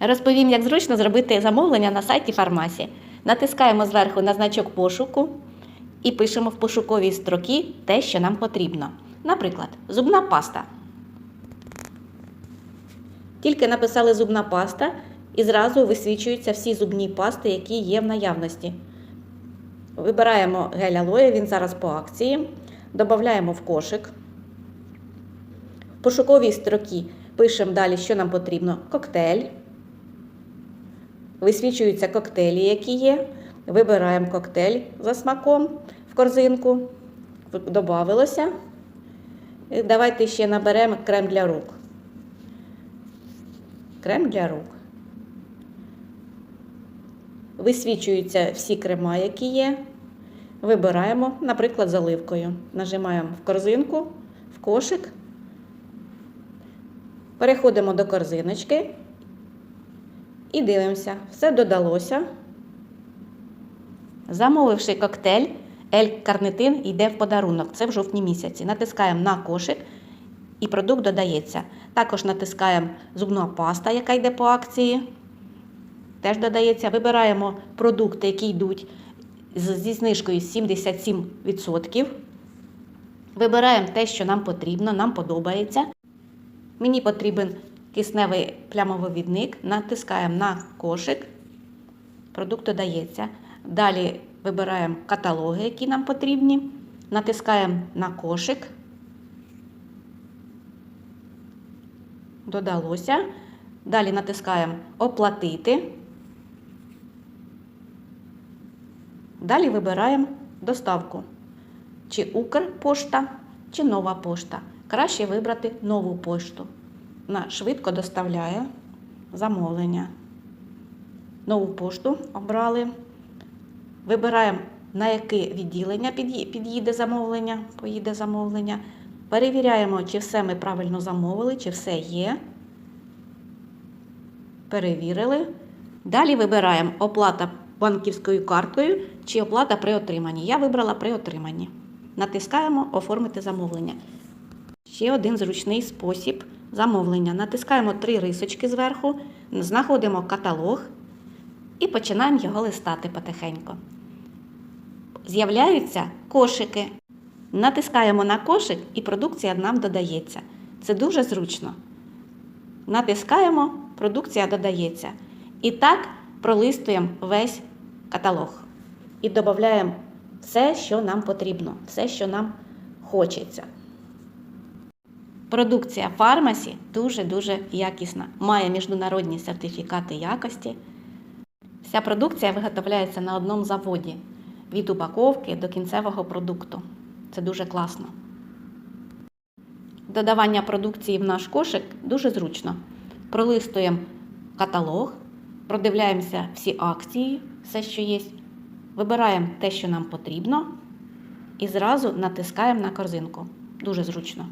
Розповім, як зручно зробити замовлення на сайті фармасі. Натискаємо зверху на значок пошуку і пишемо в пошуковій строкі те, що нам потрібно. Наприклад, зубна паста. Тільки написали зубна паста і зразу висвічуються всі зубні пасти, які є в наявності. Вибираємо гель алоє, він зараз по акції. Додаємо в кошик. В пошуковій строкі пишемо далі, що нам потрібно. Коктейль. Висвічуються коктейлі, які є. Вибираємо коктейль за смаком в корзинку. Добавилося. Давайте ще наберемо крем для рук. Крем для рук. Висвічуються всі крема, які є. Вибираємо, наприклад, з оливкою. Нажимаємо в корзинку, в кошик. Переходимо до корзиночки і дивимося, все додалося. Замовивши коктейль, L-карнитин йде в подарунок. Це в жовтні місяці. Натискаємо на кошик і продукт додається. Також натискаємо зубна паста, яка йде по акції. Теж додається. Вибираємо продукти, які йдуть зі знижкою 77%. Вибираємо те, що нам потрібно, нам подобається. Мені потрібен кисневий плямовивідник. Натискаємо на кошик. Продукт додається. Далі вибираємо каталоги, які нам потрібні. Натискаємо на кошик. Додалося. Далі натискаємо Оплатити. Далі вибираємо доставку. Чи Укрпошта, чи нова пошта. Краще вибрати нову пошту. Вона швидко доставляє замовлення. Нову пошту обрали. Вибираємо, на яке відділення під'їде замовлення, поїде замовлення. Перевіряємо, чи все ми правильно замовили, чи все є. Перевірили. Далі вибираємо оплата банківською карткою чи оплата при отриманні. Я вибрала при отриманні. Натискаємо Оформити замовлення. Ще один зручний спосіб замовлення. Натискаємо три рисочки зверху, знаходимо каталог і починаємо його листати потихеньку. З'являються кошики. Натискаємо на кошик і продукція нам додається. Це дуже зручно. Натискаємо, продукція додається. І так пролистуємо весь каталог. І додаємо все, що нам потрібно, все, що нам хочеться. Продукція фармасі дуже-дуже якісна, має міжнародні сертифікати якості. Вся продукція виготовляється на одному заводі від упаковки до кінцевого продукту. Це дуже класно. Додавання продукції в наш кошик дуже зручно. Пролистуємо каталог, продивляємося всі акції, все, що є. Вибираємо те, що нам потрібно, і зразу натискаємо на корзинку. Дуже зручно.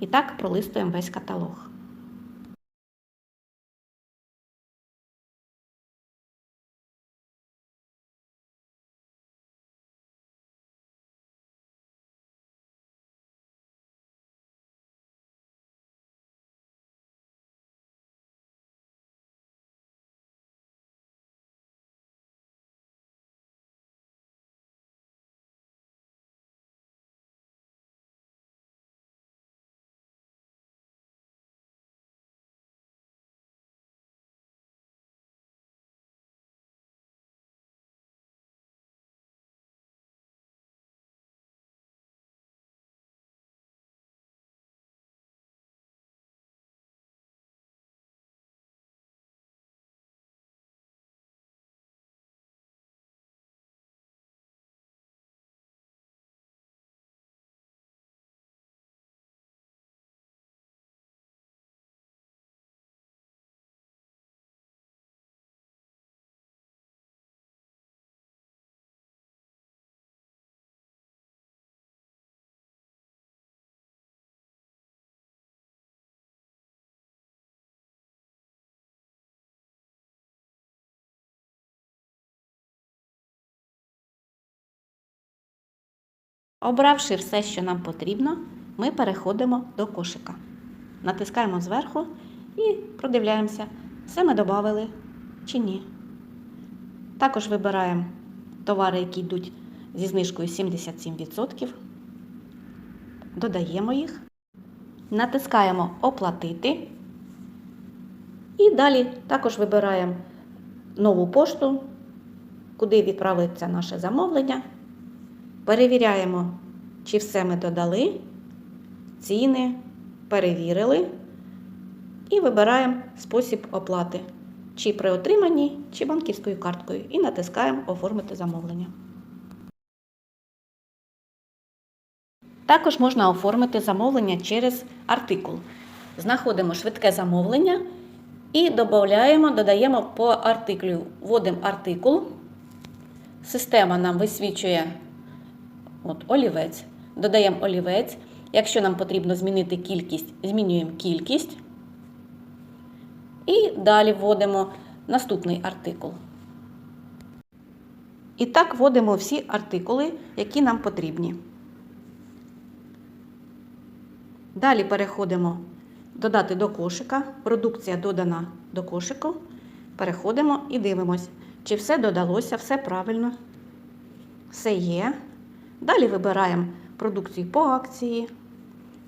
І так пролистуємо весь каталог. Обравши все, що нам потрібно, ми переходимо до кошика. Натискаємо зверху і продивляємося. Все ми додали чи ні. Також вибираємо товари, які йдуть зі знижкою 77%. Додаємо їх. Натискаємо Оплатити. І далі також вибираємо нову пошту, куди відправиться наше замовлення. Перевіряємо, чи все ми додали, ціни, перевірили. І вибираємо спосіб оплати, чи при отриманні, чи банківською карткою. І натискаємо Оформити замовлення. Також можна оформити замовлення через артикул. Знаходимо швидке замовлення і додаємо, додаємо по артиклю. Вводимо артикул. Система нам висвічує от, олівець. Додаємо олівець. Якщо нам потрібно змінити кількість, змінюємо кількість. І далі вводимо наступний артикул. І так вводимо всі артикули, які нам потрібні. Далі переходимо додати до кошика. Продукція додана до кошику. Переходимо і дивимось, чи все додалося, все правильно. Все є. Далі вибираємо продукцію по акції,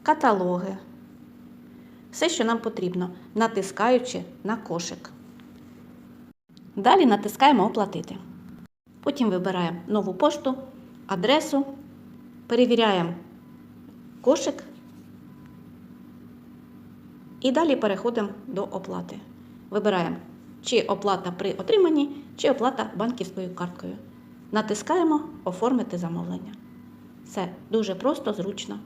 каталоги. Все, що нам потрібно, натискаючи на кошик. Далі натискаємо Оплатити. Потім вибираємо нову пошту, адресу, перевіряємо кошик і далі переходимо до оплати. Вибираємо, чи оплата при отриманні, чи оплата банківською карткою. Натискаємо Оформити замовлення. Все дуже просто, зручно.